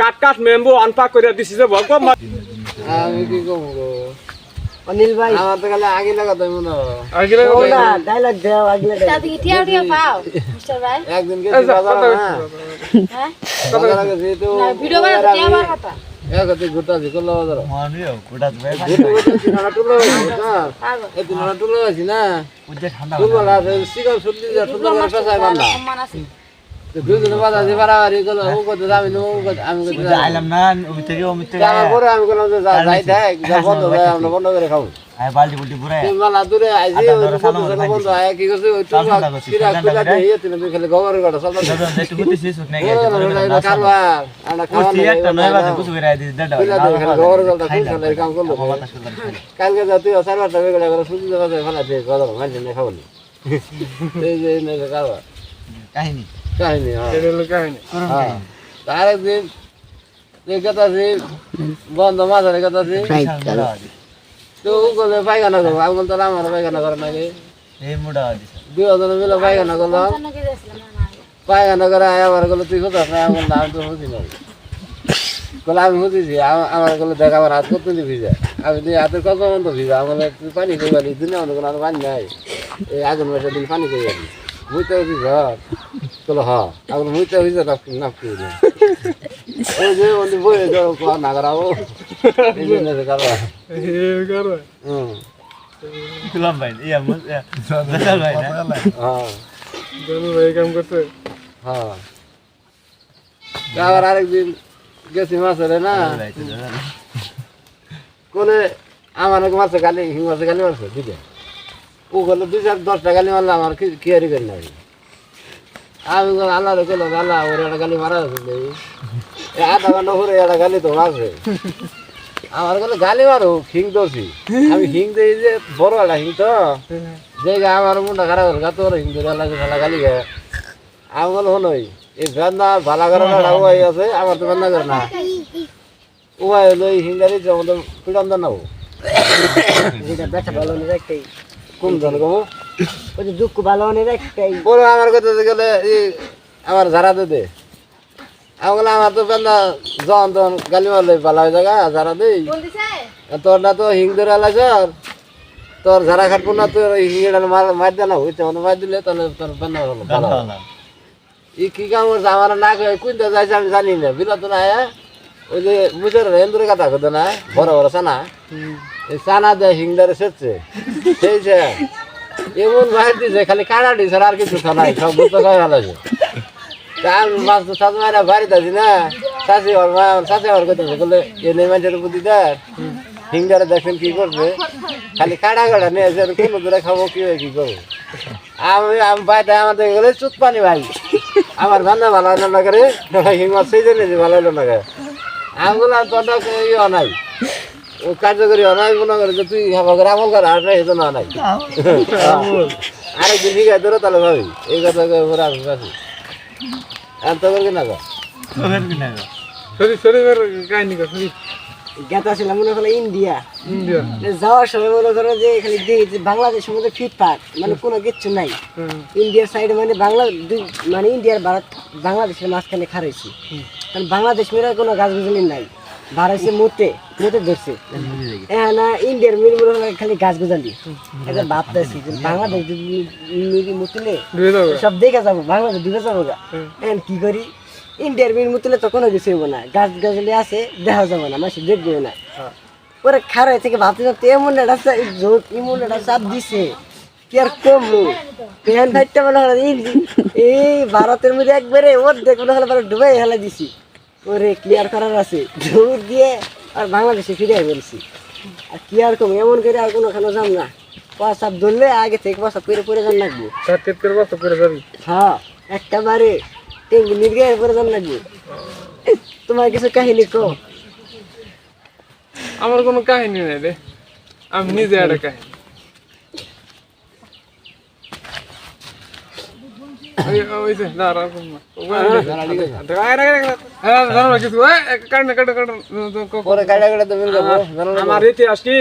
কাট কাট মেম্বু আনপাক করে দিছি যে ভগ আমি কি কমু গো? অনিল ভাই। আমার তো খালি আগে লাগা তাই মনে হয়। আগিলে ওলা ডায়লগ দাও আগলে তা থেকে টিয়া টিয়া পাও মিস্টার ভাই। একদিন গেছি বাজার না হ্যাঁ? বাজার গেছি তো না ভিডিও বানা টিয়া মার কথা বাজার। মানিও টুলো না টুলো না? উজ্জে ঠান্ডা যা করে সম্মান আছে। কালকে তুই কারবার কাহিনী কাহিনী হ্যাঁ। এটা হলো কাহিনী। হ্যাঁ। তার একদিন এই কথা বন্ধ মাঝারে কথা তো ও বলে পায়খানা করব আমি বলতো আমার পায়খানা করে নাকি? এই মুডা দিস দুই জনে মিলে পায়খানা করলাম। পায়খানা করে আমার গেলো তুই কোথাও আমি বললাম আমি তো বুঝি না বলে আমি বুঝেছি। আম- আমার গেলে দেখ আমার হাত করতে ভিজা? আমি দুই হাতের কত মতো ভিজা? আমার তুই পানি খেয়ে গেলি? দিনে অন্য পানি নাই। এই আগুন মাসের দিন পানি খেয়ে গেলি? মুইতে ভিজা বলে হ আগুন মুইতে ভিজা নাপকি নাপকি ওই যে ওই বই না করাবো এই জন্য কারণ এ করো হুম। কুলাম ভাই ইয়া মুজ দাদা ভাই না? হ্যাঁ জানো ভাই কাম করতে হ্যাঁ আবার আরেকদিন গেছি মাছের না? কোনে আমার মাছে গালি হিং মাছে গালি মারছে দিকে ও গেলো দুই চার দশটা গালি মারলে আমার কি কি হারি করি না আমি আল্লাহ রে গেলাম আল্লাহ ওর একটা গালি মারা আছে আধা ঘণ্টা পরে একটা গালি তো মারছে। আমার গেলে গালি মারো হিং দোষি আমি হিং দিই যে বড় একটা হিং তো। যে আমার মুন্ডা খারাপ হল গা তোর হিং ধরে লাগে খেলা গালি গে আমি বলো হনই এই বেন্দা ভালা করে না ওয়াই আছে আমার তো বেন্দা করে না। ওয়াই হলো এই হিঙ্গারি যেমন পিড়ান দেন না ও। যেটা ব্যথা ভালো নেই একটাই কোন জন কমো? ওই যে দুঃখ ভালো নেই একটাই। বলো আমার কথা গেলে আমার ঝাড়া দে দে। আমি বললাম আমার তো বেন্দা জন তখন গালি মারলে ভালো হয়ে জায়গা ঝাড়া দেই। তোর না তো হিং ধরে আলাস তোর ঝাড়া খাটবো না তোর হিঙ্গিটা মার মার দে না হইতে মানে মার দিলে তাহলে তোর হলো ভালো ই কি কাম করছে আমার না কুইন্টা যাইছে আমি জানি না বিলা তো না। ওই যে বুঝের হেন্দুরে কথা কথা না বড় বড় সানা এই সানা দেয় হিংদারে সেচ্ছে সেই এমন বাইর দিছে, খালি কাড়া দিছে, আর কিছু তো নাই, সব বুঝতে খাই ভালো আছে তা আমি মাছ তো সাত মায়েরা বাড়িতে আছি না শাশি ওর মা শাশি ওর কথা বলে, এ নেই মানুষের বুদ্ধি দেয় হিংদারে দেখেন কি করছে খালি কাড়া কাড়া নিয়ে এসে কোনো দূরে খাব, কি কি করব? আমি আমি বাইরে আমাদের গেলে, চুত পানি ভাই, আমার ভান্না ভালো না করে হিংমা সেই জন্য ভালো না করে আমি বললাম তোরটা ইয়ে নাই। ও কার্যকরী অনাই মনে করে যে তুই হাবা করে আমল কর আর নাই নাই। আরেকদিন তোরা তাহলে ভাবি এই কথা করে আমি বাসি। আর তো করবি না গো সরি সরি বের কাহিনী কর সরি গেতা ছিল মনে করো ইন্ডিয়া। ইন্ডিয়া। যাওয়ার সময় মনে করো যে খালি দেখি যে বাংলাদেশের মধ্যে ফিটফাট মানে কোনো কিচ্ছু নাই। ইন্ডিয়ার সাইডে মানে বাংলা মানে ইন্ডিয়ার ভারত বাংলাদেশের মাঝখানে খারাইছি কারণ বাংলাদেশ মেয়েরা কোনো গাছ গুজলি নাই। ভারতে মুতে মুতে ধরছে। হ্যাঁ না ইন্ডিয়ার মিল মনে খালি গাছ গুজালি। এটা ভাবতেছি যে বাংলাদেশ মিল মুতলে সব দেখে যাব বাংলাদেশ ডুবে যাব গা এখন কি করি? ইন্ডিয়ার মিল মুতলে তো কোনো কিছু না। গাছ গাছলি আছে দেখা যাব না মাসে দেখবে না। পরে খারাই থেকে ভাবতে ভাবতে এমন একটা জোর এমন একটা চাপ দিছে। কি আর প্যান ফাইটটা মনে হয় এই- এই ভারতের মধ্যে একবারে ওর দেখ মনে হলো ডুবাই হেলা দিছি। ওরে ক্লিয়ার করার আছে। জোর দিয়ে আর বাংলাদেশে ফিরে বলছি। আর কি আর কম এমন করে আর কোনো খানো যাম না। পাশাপ ধরলে আগে থেকে পাশাপ করে পরে যান লাগবো। করে যাবি? হ্যাঁ একেবারে টেঙ্গি নির্গায় পরে যান লাগবো। তোমার কিছু কাহিনী কো আমার কোনো কাহিনী নাই রে। আমি নিজে একটা কাহিনী ওই- ওই যে, দাঁড়া, রাখুন না। ওখানে দেখো। দাঁড়া, দাঁড়া, দাঁড়া। হ্যাঁ, দাঁড়া, দাঁড়া, কিছু, এই, এই, কাট না, কাট না, কাট না। তো, তো, পরে কাটা কাটা তো মিল যাব জানো না? আমার ইতিহাস কি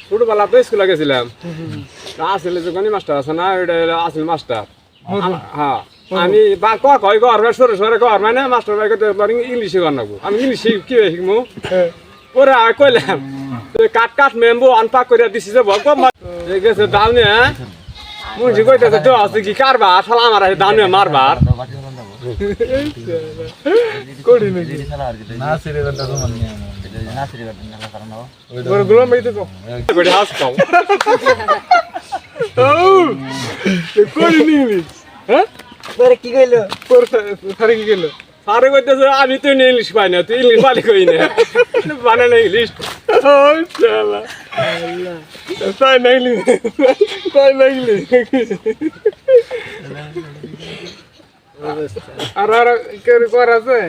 ছোটবেলা তো স্কুলে গেছিলাম আসলে যে গণি মাস্টার আছে না ওইটা আসল মাস্টার হ্যাঁ আমি বা ক কয় ঘর সরে সরে ঘর মানে মাস্টার ভাই কত ইংলিশে কর নাকবো আমি ইংলিশে কি শিখব ওরে কইলাম কাট কাট মেম্বু আনপাক করে দিছি যে ভগ ঠিক আছে দাম নে মুন্সি কইতেছে তো আছে কি কারবা শালা আমার দাম নে মারবার করি নাকি না সিরে কথা তো মানে না সিরে কথা না কারণ ওরে গুলো মেইতে তো করে হাস খাও ও করি নি হ্যাঁ পরে কি কইলো তোর সারে কি গেল সারে কইতেছে, আমি তো ইংলিশ পাই না, তুই ইংলিশ পালি কই না? মানে না ইংলিশ তাই না ইংলিশ তাই না ইংলিশ আর আর কে কর আছে?